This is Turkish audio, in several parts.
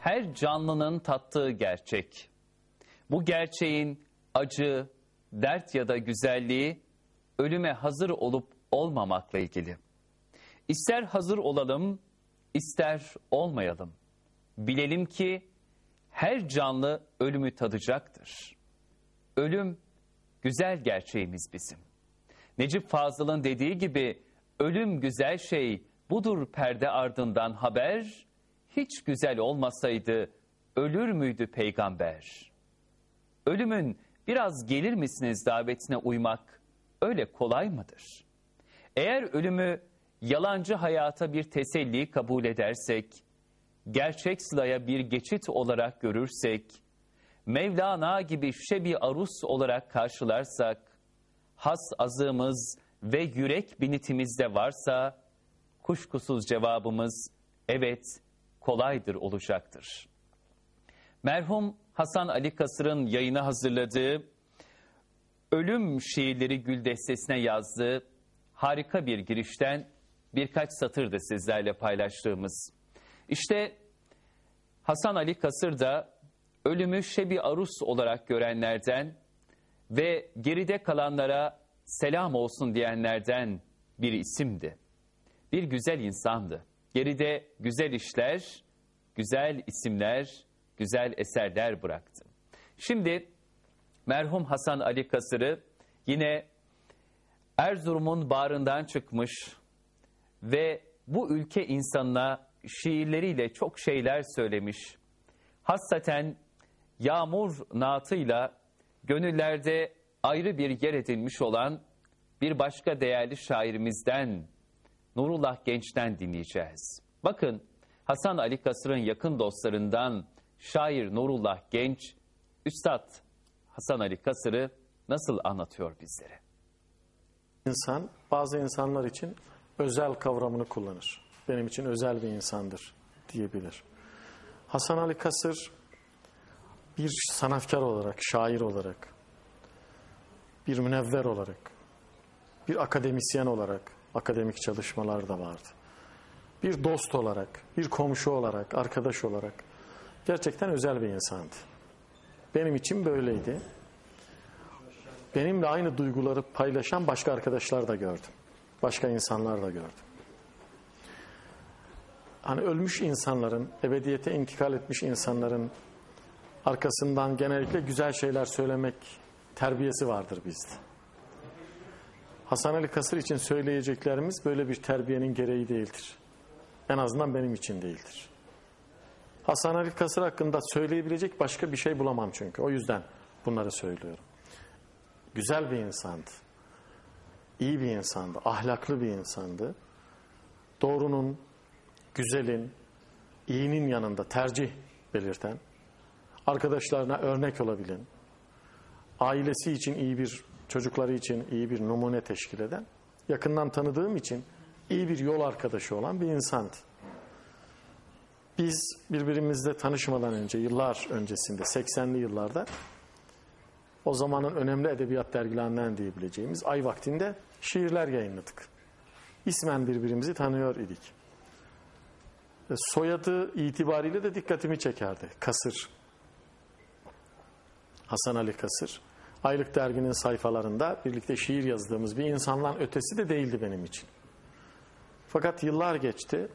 her canlının tattığı gerçek. Bu gerçeğin acı, dert ya da güzelliği ölüme hazır olup olmamakla ilgili. İster hazır olalım, ister olmayalım. Bilelim ki her canlı ölümü tadacaktır. Ölüm güzel gerçeğimiz bizim. Necip Fazıl'ın dediği gibi ölüm güzel şey budur perde ardından haber, hiç güzel olmasaydı ölür müydü peygamber? Ölümün biraz gelir misiniz davetine uymak öyle kolay mıdır? Eğer ölümü yalancı hayata bir teselli kabul edersek, gerçek sılaya bir geçit olarak görürsek, Mevlana gibi şebi arus olarak karşılarsak, has azığımız ve yürek binitimizde varsa, kuşkusuz cevabımız evet kolaydır olacaktır. Merhum Hasan Ali Kasır'ın yayını hazırladığı, ölüm şiirleri gül destesine yazdığı harika bir girişten birkaç satır da sizlerle paylaştığımız. İşte Hasan Ali Kasır da ölümü şebi arus olarak görenlerden ve geride kalanlara selam olsun diyenlerden bir isimdi. Bir güzel insandı. Geride güzel işler, güzel isimler, güzel eserler bıraktı. Şimdi merhum Hasan Ali Kasır'ı yine Erzurum'un bağrından çıkmış ve bu ülke insanına şiirleriyle çok şeyler söylemiş. Hassaten yağmur naatıyla gönüllerde ayrı bir yer edilmiş olan bir başka değerli şairimizden Nurullah Genç'ten dinleyeceğiz. Bakın Hasan Ali Kasır'ın yakın dostlarından şair Nurullah Genç, Üstad Hasan Ali Kasır'ı nasıl anlatıyor bizlere? İnsan bazı insanlar için özel kavramını kullanır. Benim için özel bir insandır diyebilir. Hasan Ali Kasır bir sanatkar olarak, şair olarak, bir münevver olarak, bir akademisyen olarak, akademik çalışmalar da vardı. Bir dost olarak, bir komşu olarak, arkadaş olarak gerçekten özel bir insandı. Benim için böyleydi. Benimle aynı duyguları paylaşan başka arkadaşlar da gördüm. Başka insanlar da gördüm. Hani ölmüş insanların, ebediyete intikal etmiş insanların arkasından genellikle güzel şeyler söylemek terbiyesi vardır bizde. Hasan Ali Kasır için söyleyeceklerimiz böyle bir terbiyenin gereği değildir. En azından benim için değildir. Hasan Ali Kasır hakkında söyleyebilecek başka bir şey bulamam çünkü. O yüzden bunları söylüyorum. Güzel bir insandı. İyi bir insandı. Ahlaklı bir insandı. Doğrunun, güzelin, iyinin yanında tercih belirten, arkadaşlarına örnek olabilen, ailesi için iyi bir, çocukları için iyi bir numune teşkil eden, yakından tanıdığım için iyi bir yol arkadaşı olan bir insandı. Biz birbirimizle tanışmadan önce, yıllar öncesinde, 80'li yıllarda o zamanın önemli edebiyat dergilerinden diyebileceğimiz ay vaktinde şiirler yayınladık. İsmen birbirimizi tanıyor idik. Soyadı itibariyle de dikkatimi çekerdi. Kasır. Hasan Ali Kasır. Aylık derginin sayfalarında birlikte şiir yazdığımız bir insandan ötesi de değildi benim için. Fakat yıllar geçti.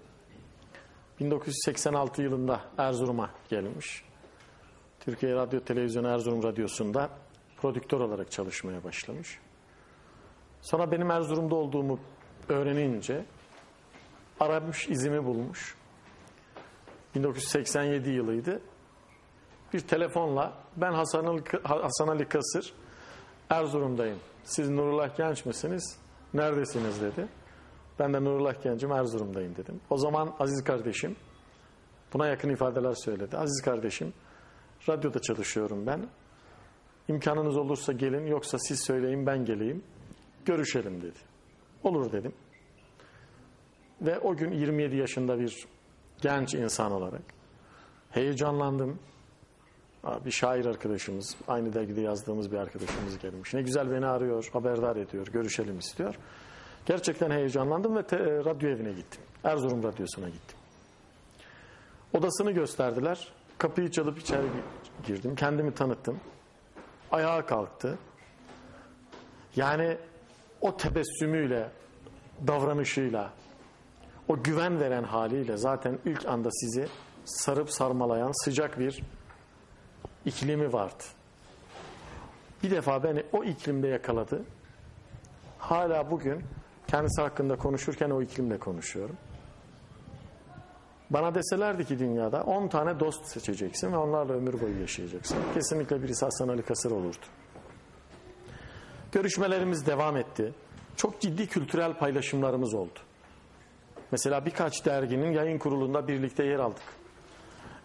1986 yılında Erzurum'a gelmiş. Türkiye Radyo Televizyon Erzurum Radyosu'nda prodüktör olarak çalışmaya başlamış. Sonra benim Erzurum'da olduğumu öğrenince aramış izimi bulmuş. 1987 yılıydı. Bir telefonla ben Hasan Ali, Hasan Ali Kasır Erzurum'dayım. Siz Nurullah Genç misiniz? Neredesiniz dedi. Ben de Nurullah Genç'im Erzurum'dayım dedim. O zaman Aziz kardeşim buna yakın ifadeler söyledi. Aziz kardeşim radyoda çalışıyorum ben. İmkanınız olursa gelin yoksa siz söyleyin ben geleyim. Görüşelim dedi. Olur dedim. Ve o gün 27 yaşında bir genç insan olarak heyecanlandım. Bir şair arkadaşımız, aynı dergide yazdığımız bir arkadaşımız gelmiş. Ne güzel beni arıyor, haberdar ediyor, görüşelim istiyor. Gerçekten heyecanlandım ve te, radyo evine gittim. Erzurum Radyosu'na gittim. Odasını gösterdiler. Kapıyı çalıp içeri girdim. Kendimi tanıttım. Ayağa kalktı. Yani o tebessümüyle, davranışıyla, o güven veren haliyle zaten ilk anda sizi sarıp sarmalayan sıcak bir iklimi vardı. Bir defa beni o iklimde yakaladı. Hala bugün kendisi hakkında konuşurken o iklimde konuşuyorum. Bana deselerdi ki dünyada 10 tane dost seçeceksin ve onlarla ömür boyu yaşayacaksın. Kesinlikle birisi Hasan Ali Kasır olurdu. Görüşmelerimiz devam etti. Çok ciddi kültürel paylaşımlarımız oldu. Mesela birkaç derginin yayın kurulunda birlikte yer aldık.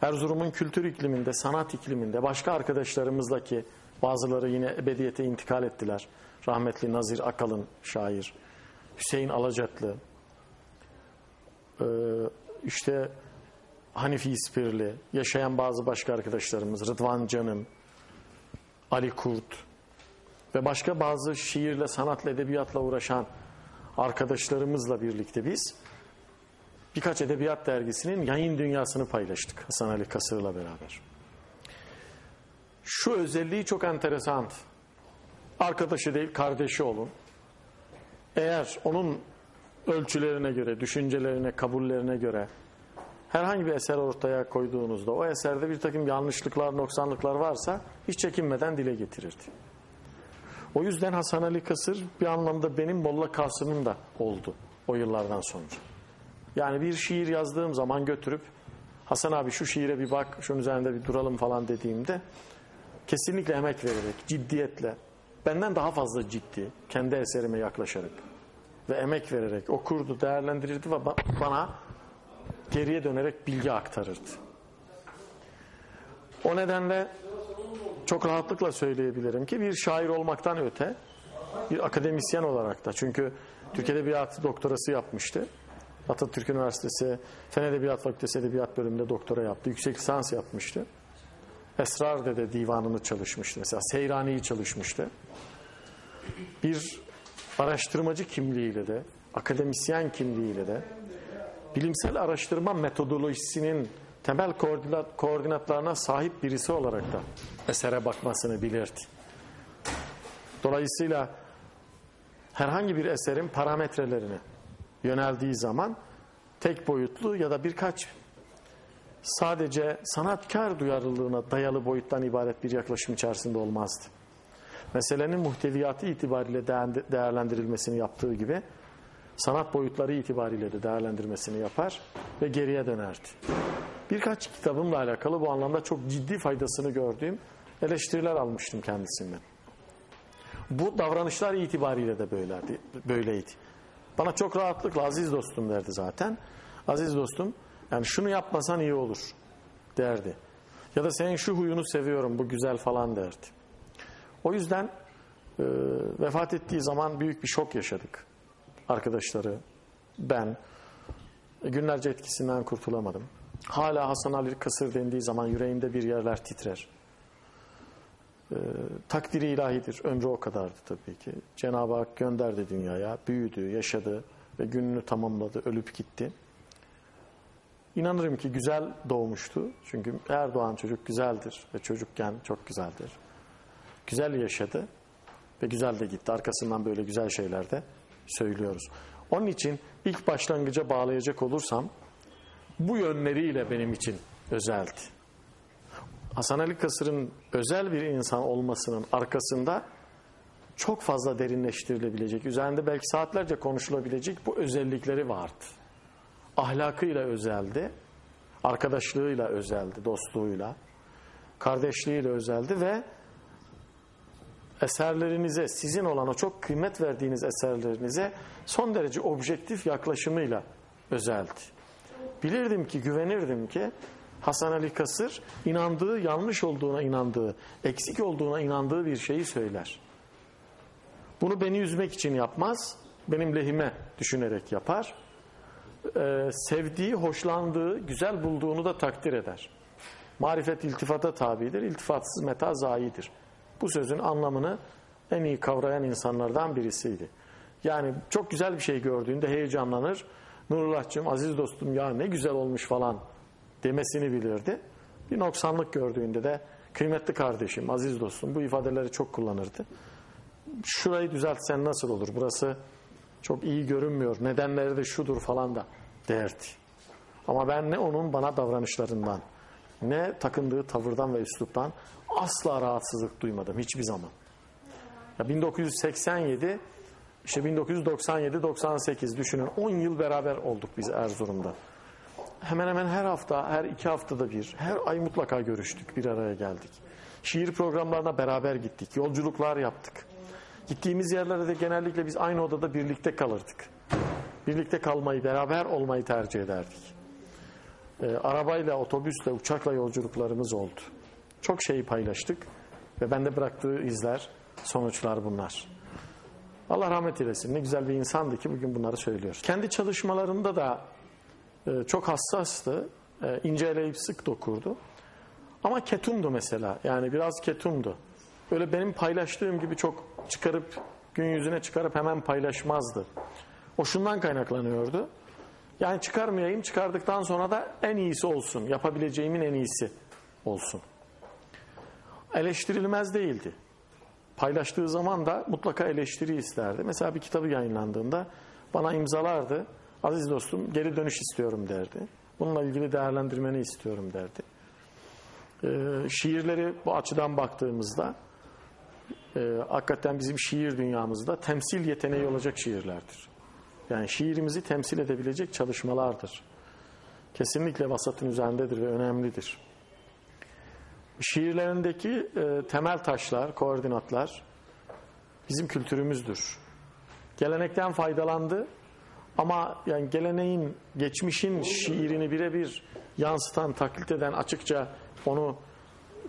Erzurum'un kültür ikliminde, sanat ikliminde başka arkadaşlarımızla ki bazıları yine ebediyete intikal ettiler. Rahmetli Nazir Akalın şair, Hüseyin Alacaklı, ee, işte Hanifi İspirli, yaşayan bazı başka arkadaşlarımız, Rıdvan Canım, Ali Kurt ve başka bazı şiirle, sanatla, edebiyatla uğraşan arkadaşlarımızla birlikte biz birkaç edebiyat dergisinin yayın dünyasını paylaştık Hasan Ali Kasır'la beraber. Şu özelliği çok enteresan. Arkadaşı değil, kardeşi olun. Eğer onun ölçülerine göre, düşüncelerine, kabullerine göre herhangi bir eser ortaya koyduğunuzda o eserde bir takım yanlışlıklar, noksanlıklar varsa hiç çekinmeden dile getirirdi. O yüzden Hasan Ali Kasır bir anlamda benim Molla Kasım'ım da oldu o yıllardan sonra. Yani bir şiir yazdığım zaman götürüp Hasan abi şu şiire bir bak, şunun üzerinde bir duralım falan dediğimde kesinlikle emek vererek, ciddiyetle, benden daha fazla ciddi, kendi eserime yaklaşarak ve emek vererek okurdu, değerlendirirdi ve bana geriye dönerek bilgi aktarırdı. O nedenle çok rahatlıkla söyleyebilirim ki bir şair olmaktan öte bir akademisyen olarak da çünkü Türk Edebiyatı doktorası yapmıştı. Atatürk Üniversitesi Fen Edebiyat Fakültesi Edebiyat bölümünde doktora yaptı. Yüksek lisans yapmıştı. Esrar Dede divanını çalışmıştı. Mesela Seyrani'yi çalışmıştı. Bir araştırmacı kimliğiyle de, akademisyen kimliğiyle de, bilimsel araştırma metodolojisinin temel koordinat, koordinatlarına sahip birisi olarak da esere bakmasını bilirdi. Dolayısıyla herhangi bir eserin parametrelerine yöneldiği zaman tek boyutlu ya da birkaç sadece sanatkar duyarlılığına dayalı boyuttan ibaret bir yaklaşım içerisinde olmazdı. Meselenin muhteviyatı itibariyle değerlendirilmesini yaptığı gibi sanat boyutları itibariyle de değerlendirmesini yapar ve geriye dönerdi. Birkaç kitabımla alakalı bu anlamda çok ciddi faydasını gördüğüm eleştiriler almıştım kendisinden. Bu davranışlar itibariyle de böyleydi. böyleydi. Bana çok rahatlıkla aziz dostum derdi zaten. Aziz dostum yani şunu yapmasan iyi olur derdi. Ya da senin şu huyunu seviyorum bu güzel falan derdi. O yüzden e, vefat ettiği zaman büyük bir şok yaşadık. Arkadaşları, ben günlerce etkisinden kurtulamadım. Hala Hasan Ali Kasır dendiği zaman yüreğimde bir yerler titrer. Ee, takdiri ilahidir. Ömrü o kadardı tabii ki. Cenab-ı Hak gönderdi dünyaya. Büyüdü, yaşadı ve gününü tamamladı. Ölüp gitti. İnanırım ki güzel doğmuştu. Çünkü her doğan çocuk güzeldir ve çocukken çok güzeldir. Güzel yaşadı ve güzel de gitti. Arkasından böyle güzel şeyler de söylüyoruz. Onun için ilk başlangıca bağlayacak olursam bu yönleriyle benim için özeldi. Hasan Ali Kasır'ın özel bir insan olmasının arkasında çok fazla derinleştirilebilecek, üzerinde belki saatlerce konuşulabilecek bu özellikleri vardı. Ahlakıyla özeldi, arkadaşlığıyla özeldi, dostluğuyla, kardeşliğiyle özeldi ve eserlerinize, sizin olan o çok kıymet verdiğiniz eserlerinize son derece objektif yaklaşımıyla özeldi. Bilirdim ki, güvenirdim ki Hasan Ali Kasır inandığı, yanlış olduğuna inandığı, eksik olduğuna inandığı bir şeyi söyler. Bunu beni üzmek için yapmaz, benim lehime düşünerek yapar. Ee, sevdiği, hoşlandığı, güzel bulduğunu da takdir eder. Marifet iltifata tabidir, iltifatsız meta zayidir. Bu sözün anlamını en iyi kavrayan insanlardan birisiydi. Yani çok güzel bir şey gördüğünde heyecanlanır. Nurullah'cığım, aziz dostum ya ne güzel olmuş falan demesini bilirdi. Bir noksanlık gördüğünde de kıymetli kardeşim, aziz dostum bu ifadeleri çok kullanırdı. Şurayı düzeltsen nasıl olur? Burası çok iyi görünmüyor. Nedenleri de şudur falan da derdi. Ama ben ne onun bana davranışlarından, ne takındığı tavırdan ve üsluptan asla rahatsızlık duymadım hiçbir zaman. Ya 1987 işte 1997-98 düşünün 10 yıl beraber olduk biz Erzurum'da. Hemen hemen her hafta, her iki haftada bir, her ay mutlaka görüştük, bir araya geldik. Şiir programlarına beraber gittik, yolculuklar yaptık. Gittiğimiz yerlerde de genellikle biz aynı odada birlikte kalırdık. Birlikte kalmayı, beraber olmayı tercih ederdik. E, arabayla, otobüsle, uçakla yolculuklarımız oldu. Çok şeyi paylaştık ve bende bıraktığı izler, sonuçlar bunlar. Allah rahmet eylesin. Ne güzel bir insandı ki bugün bunları söylüyor. Kendi çalışmalarında da e, çok hassastı. E, ince eleyip sık dokurdu. Ama ketumdu mesela. Yani biraz ketumdu. Öyle benim paylaştığım gibi çok çıkarıp gün yüzüne çıkarıp hemen paylaşmazdı. O şundan kaynaklanıyordu. Yani çıkarmayayım, çıkardıktan sonra da en iyisi olsun. Yapabileceğimin en iyisi olsun. Eleştirilmez değildi. Paylaştığı zaman da mutlaka eleştiri isterdi. Mesela bir kitabı yayınlandığında bana imzalardı. Aziz dostum geri dönüş istiyorum derdi. Bununla ilgili değerlendirmeni istiyorum derdi. Ee, şiirleri bu açıdan baktığımızda e, hakikaten bizim şiir dünyamızda temsil yeteneği olacak şiirlerdir. Yani şiirimizi temsil edebilecek çalışmalardır. Kesinlikle vasatın üzerindedir ve önemlidir. Şiirlerindeki e, temel taşlar, koordinatlar bizim kültürümüzdür. Gelenekten faydalandı ama yani geleneğin, geçmişin şiirini birebir yansıtan, taklit eden, açıkça onu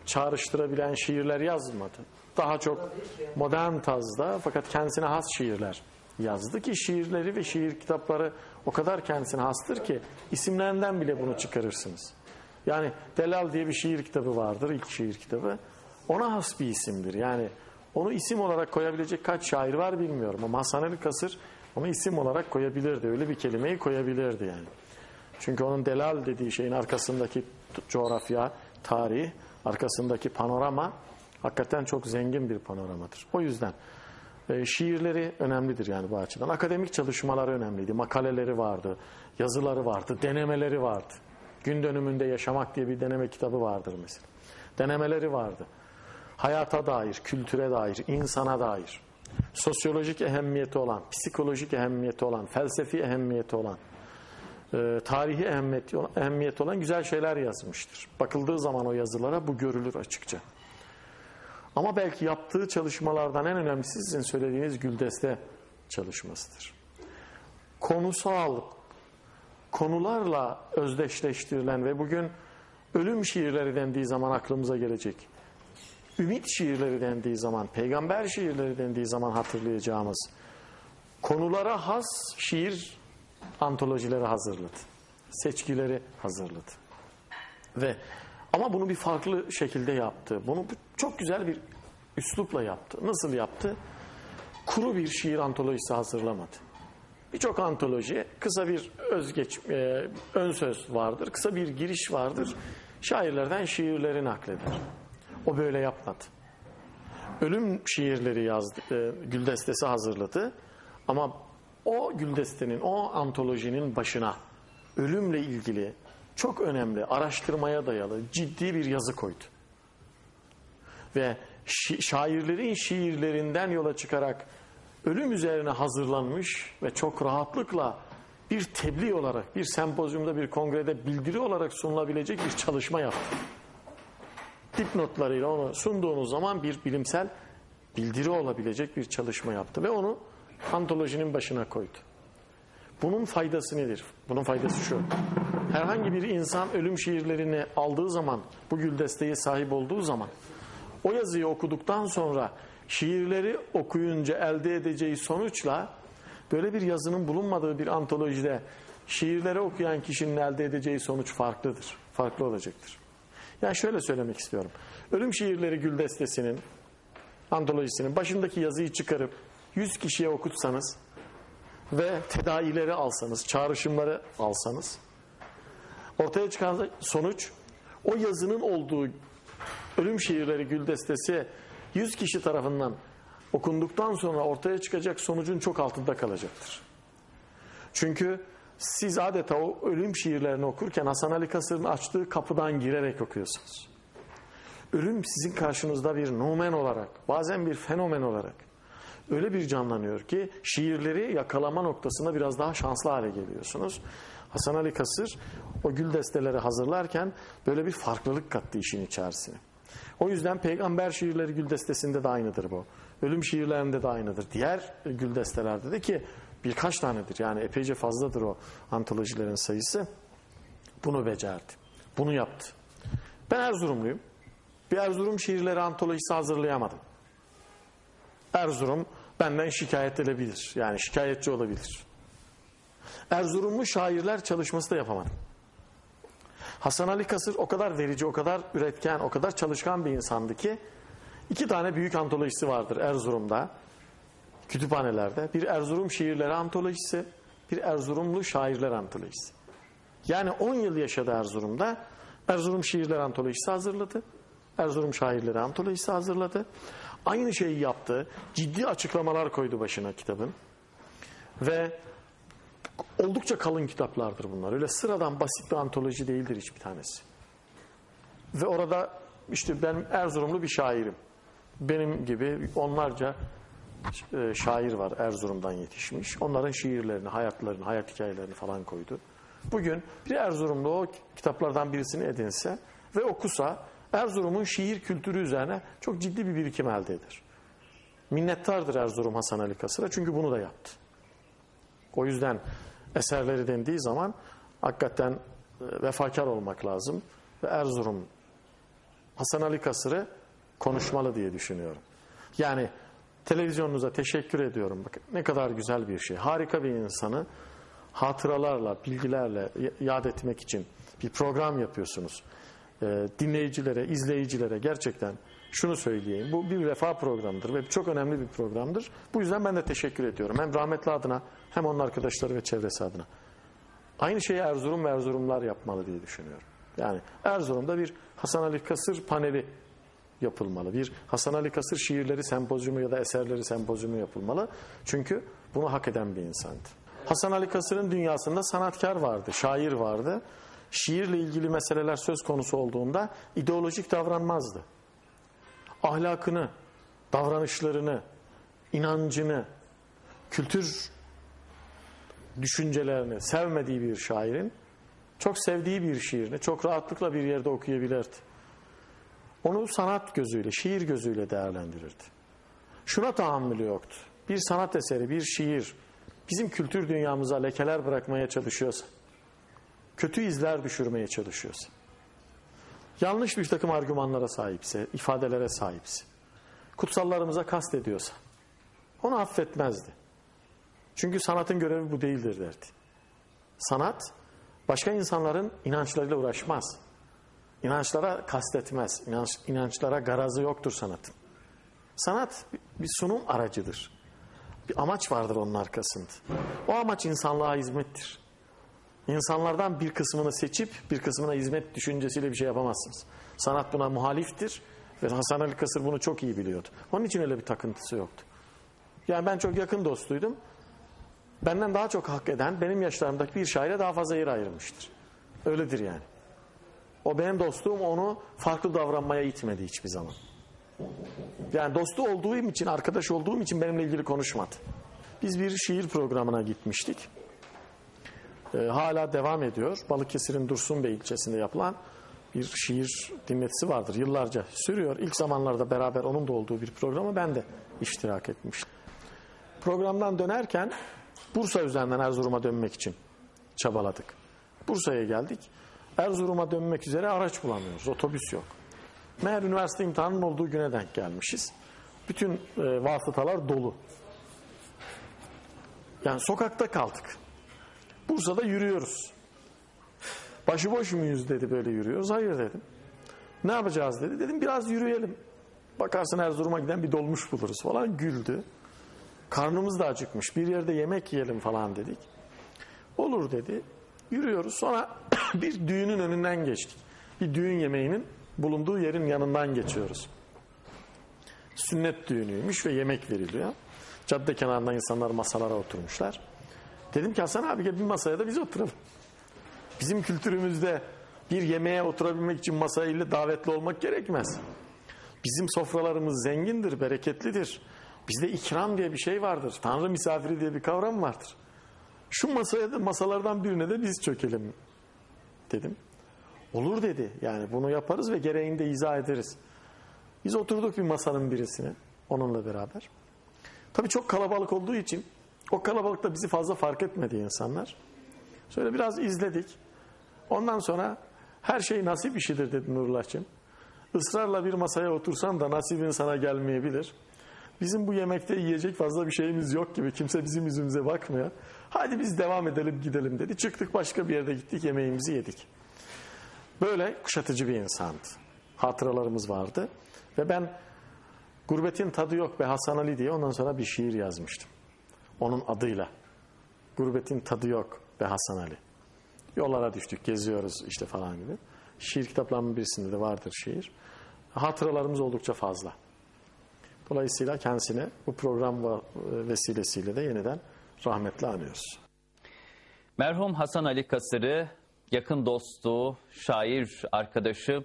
çağrıştırabilen şiirler yazmadı. Daha çok modern tarzda fakat kendisine has şiirler yazdı ki şiirleri ve şiir kitapları o kadar kendisine hastır ki isimlerinden bile bunu çıkarırsınız. Yani Delal diye bir şiir kitabı vardır, ilk şiir kitabı. Ona has bir isimdir. Yani onu isim olarak koyabilecek kaç şair var bilmiyorum ama Hasan Ali Kasır onu isim olarak koyabilirdi. Öyle bir kelimeyi koyabilirdi yani. Çünkü onun Delal dediği şeyin arkasındaki coğrafya, tarih, arkasındaki panorama hakikaten çok zengin bir panoramadır. O yüzden e, şiirleri önemlidir yani bu açıdan. Akademik çalışmaları önemliydi. Makaleleri vardı, yazıları vardı, denemeleri vardı. Gün dönümünde yaşamak diye bir deneme kitabı vardır mesela. Denemeleri vardı. Hayata dair, kültüre dair, insana dair, sosyolojik ehemmiyeti olan, psikolojik ehemmiyeti olan, felsefi ehemmiyeti olan, e, tarihi ehemmiyeti, ehemmiyeti olan güzel şeyler yazmıştır. Bakıldığı zaman o yazılara bu görülür açıkça. Ama belki yaptığı çalışmalardan en önemlisi sizin söylediğiniz güldeste çalışmasıdır. Konusal konularla özdeşleştirilen ve bugün ölüm şiirleri dendiği zaman aklımıza gelecek. Ümit şiirleri dendiği zaman, peygamber şiirleri dendiği zaman hatırlayacağımız konulara has şiir antolojileri hazırladı. Seçkileri hazırladı. Ve ama bunu bir farklı şekilde yaptı. Bunu çok güzel bir üslupla yaptı. Nasıl yaptı? Kuru bir şiir antolojisi hazırlamadı. Birçok antoloji kısa bir özgeç, e, ön söz vardır, kısa bir giriş vardır. Şairlerden şiirleri nakleder. O böyle yapmadı. Ölüm şiirleri yazdı, e, güldestesi hazırladı. Ama o güldestenin, o antolojinin başına ölümle ilgili çok önemli, araştırmaya dayalı ciddi bir yazı koydu. Ve şi şairlerin şiirlerinden yola çıkarak ölüm üzerine hazırlanmış ve çok rahatlıkla bir tebliğ olarak, bir sempozyumda, bir kongrede bildiri olarak sunulabilecek bir çalışma yaptı. Dipnotlarıyla onu sunduğunuz zaman bir bilimsel bildiri olabilecek bir çalışma yaptı ve onu antolojinin başına koydu. Bunun faydası nedir? Bunun faydası şu. Herhangi bir insan ölüm şiirlerini aldığı zaman, bu gül desteğe sahip olduğu zaman o yazıyı okuduktan sonra şiirleri okuyunca elde edeceği sonuçla böyle bir yazının bulunmadığı bir antolojide şiirleri okuyan kişinin elde edeceği sonuç farklıdır. Farklı olacaktır. Yani şöyle söylemek istiyorum. Ölüm şiirleri gül destesinin antolojisinin başındaki yazıyı çıkarıp 100 kişiye okutsanız ve tedaileri alsanız, çağrışımları alsanız Ortaya çıkan sonuç o yazının olduğu Ölüm Şiirleri Güldestesi 100 kişi tarafından okunduktan sonra ortaya çıkacak sonucun çok altında kalacaktır. Çünkü siz adeta o ölüm şiirlerini okurken Hasan Ali Kasır'ın açtığı kapıdan girerek okuyorsunuz. Ölüm sizin karşınızda bir numen olarak, bazen bir fenomen olarak öyle bir canlanıyor ki şiirleri yakalama noktasında biraz daha şanslı hale geliyorsunuz. Hasan Ali Kasır o gül desteleri hazırlarken böyle bir farklılık kattı işin içerisine. O yüzden peygamber şiirleri gül destesinde de aynıdır bu. Ölüm şiirlerinde de aynıdır. Diğer gül destelerde de ki birkaç tanedir. Yani epeyce fazladır o antolojilerin sayısı. Bunu becerdi. Bunu yaptı. Ben Erzurumluyum. Bir Erzurum şiirleri antolojisi hazırlayamadım. Erzurum benden şikayet edebilir. Yani şikayetçi olabilir. Erzurumlu şairler çalışması da yapamadım. Hasan Ali Kasır o kadar verici, o kadar üretken, o kadar çalışkan bir insandı ki iki tane büyük antolojisi vardır Erzurum'da, kütüphanelerde. Bir Erzurum şiirleri antolojisi, bir Erzurumlu şairler antolojisi. Yani 10 yıl yaşadı Erzurum'da. Erzurum şiirler antolojisi hazırladı. Erzurum şairleri antolojisi hazırladı. Aynı şeyi yaptı. Ciddi açıklamalar koydu başına kitabın. Ve oldukça kalın kitaplardır bunlar. Öyle sıradan basit bir antoloji değildir hiçbir tanesi. Ve orada işte ben Erzurumlu bir şairim. Benim gibi onlarca şair var Erzurum'dan yetişmiş. Onların şiirlerini, hayatlarını, hayat hikayelerini falan koydu. Bugün bir Erzurumlu o kitaplardan birisini edinse ve okusa Erzurum'un şiir kültürü üzerine çok ciddi bir birikim elde eder. Minnettardır Erzurum Hasan Ali Kasır'a çünkü bunu da yaptı. O yüzden eserleri dendiği zaman hakikaten e, vefakar olmak lazım. Ve Erzurum Hasan Ali Kasır'ı konuşmalı diye düşünüyorum. Yani televizyonunuza teşekkür ediyorum. Bakın ne kadar güzel bir şey. Harika bir insanı hatıralarla, bilgilerle yad etmek için bir program yapıyorsunuz. Ee, dinleyicilere, izleyicilere gerçekten şunu söyleyeyim. Bu bir vefa programıdır ve çok önemli bir programdır. Bu yüzden ben de teşekkür ediyorum. Hem rahmetli adına hem onun arkadaşları ve çevresi adına. Aynı şeyi Erzurum ve Erzurumlar yapmalı diye düşünüyorum. Yani Erzurum'da bir Hasan Ali Kasır paneli yapılmalı. Bir Hasan Ali Kasır şiirleri sempozyumu ya da eserleri sempozyumu yapılmalı. Çünkü bunu hak eden bir insandı. Hasan Ali Kasır'ın dünyasında sanatkar vardı, şair vardı. Şiirle ilgili meseleler söz konusu olduğunda ideolojik davranmazdı. Ahlakını, davranışlarını, inancını, kültür düşüncelerini sevmediği bir şairin çok sevdiği bir şiirini çok rahatlıkla bir yerde okuyabilirdi. Onu sanat gözüyle, şiir gözüyle değerlendirirdi. Şuna tahammülü yoktu. Bir sanat eseri, bir şiir bizim kültür dünyamıza lekeler bırakmaya çalışıyorsa, kötü izler düşürmeye çalışıyorsa, yanlış bir takım argümanlara sahipse, ifadelere sahipse, kutsallarımıza kast ediyorsa, onu affetmezdi. Çünkü sanatın görevi bu değildir derdi. Sanat, başka insanların inançlarıyla uğraşmaz. İnançlara kastetmez. İnanç, inançlara garazı yoktur sanatın. Sanat bir sunum aracıdır. Bir amaç vardır onun arkasında. O amaç insanlığa hizmettir. İnsanlardan bir kısmını seçip bir kısmına hizmet düşüncesiyle bir şey yapamazsınız. Sanat buna muhaliftir ve Hasan Ali Kasır bunu çok iyi biliyordu. Onun için öyle bir takıntısı yoktu. Yani ben çok yakın dostuydum. Benden daha çok hak eden benim yaşlarımdaki bir şaire daha fazla yer ayırmıştır. Öyledir yani. O benim dostum onu farklı davranmaya itmedi hiçbir zaman. Yani dostu olduğum için, arkadaş olduğum için benimle ilgili konuşmadı. Biz bir şiir programına gitmiştik. Ee, hala devam ediyor. Balıkesir'in Dursun Bey ilçesinde yapılan bir şiir dinletisi vardır. Yıllarca sürüyor. İlk zamanlarda beraber onun da olduğu bir programa ben de iştirak etmiştim. Programdan dönerken Bursa üzerinden Erzurum'a dönmek için çabaladık. Bursa'ya geldik. Erzurum'a dönmek üzere araç bulamıyoruz. Otobüs yok. Meğer üniversite imtihanının olduğu güne denk gelmişiz. Bütün e, vasıtalar dolu. Yani sokakta kaldık. Bursa'da yürüyoruz. Başıboş muyuz dedi böyle yürüyoruz. Hayır dedim. Ne yapacağız dedi. Dedim biraz yürüyelim. Bakarsın Erzurum'a giden bir dolmuş buluruz falan. Güldü. Karnımız da acıkmış. Bir yerde yemek yiyelim falan dedik. Olur dedi. Yürüyoruz. Sonra bir düğünün önünden geçtik. Bir düğün yemeğinin bulunduğu yerin yanından geçiyoruz. Sünnet düğünüymüş ve yemek veriliyor. Cadde kenarında insanlar masalara oturmuşlar. Dedim ki Hasan abi gel bir masaya da biz oturalım. Bizim kültürümüzde bir yemeğe oturabilmek için masaya ile davetli olmak gerekmez. Bizim sofralarımız zengindir, bereketlidir. Bizde ikram diye bir şey vardır. Tanrı misafiri diye bir kavram vardır. Şu masaya da masalardan birine de biz çökelim dedim. Olur dedi. Yani bunu yaparız ve gereğini de izah ederiz. Biz oturduk bir masanın birisine onunla beraber. Tabii çok kalabalık olduğu için o kalabalıkta bizi fazla fark etmedi insanlar. Şöyle biraz izledik. Ondan sonra her şey nasip işidir dedi Nurullah'cığım. Israrla bir masaya otursan da nasibin sana gelmeyebilir. Bizim bu yemekte yiyecek fazla bir şeyimiz yok gibi. Kimse bizim yüzümüze bakmıyor. Hadi biz devam edelim gidelim dedi. Çıktık başka bir yerde gittik yemeğimizi yedik. Böyle kuşatıcı bir insandı. Hatıralarımız vardı. Ve ben Gurbetin Tadı Yok be Hasan Ali diye ondan sonra bir şiir yazmıştım. Onun adıyla. Gurbetin Tadı Yok be Hasan Ali. Yollara düştük, geziyoruz işte falan gibi. Şiir kitaplarının birisinde de vardır şiir. Hatıralarımız oldukça fazla. Dolayısıyla kendisine bu program ve- vesilesiyle de yeniden rahmetle anıyoruz. Merhum Hasan Ali Kasır'ı yakın dostu, şair arkadaşı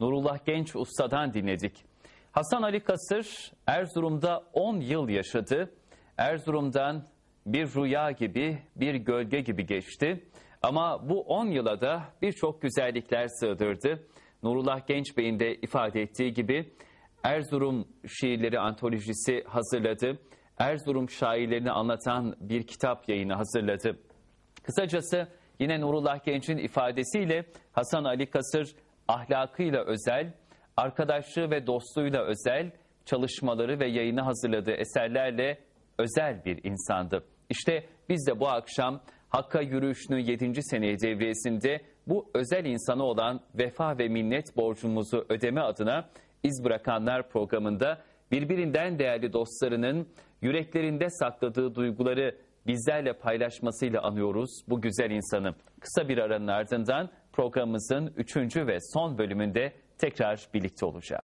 Nurullah Genç Usta'dan dinledik. Hasan Ali Kasır Erzurum'da 10 yıl yaşadı. Erzurum'dan bir rüya gibi, bir gölge gibi geçti. Ama bu 10 yıla da birçok güzellikler sığdırdı. Nurullah Genç Bey'in de ifade ettiği gibi Erzurum şiirleri antolojisi hazırladı. Erzurum şairlerini anlatan bir kitap yayını hazırladı. Kısacası yine Nurullah Genç'in ifadesiyle Hasan Ali Kasır ahlakıyla özel, arkadaşlığı ve dostluğuyla özel, çalışmaları ve yayını hazırladığı eserlerle özel bir insandı. İşte biz de bu akşam Hakka yürüyüşünün 7. seneyi devriyesinde bu özel insana olan vefa ve minnet borcumuzu ödeme adına İz Bırakanlar programında birbirinden değerli dostlarının yüreklerinde sakladığı duyguları bizlerle paylaşmasıyla anıyoruz bu güzel insanı. Kısa bir aranın ardından programımızın 3. ve son bölümünde tekrar birlikte olacağız.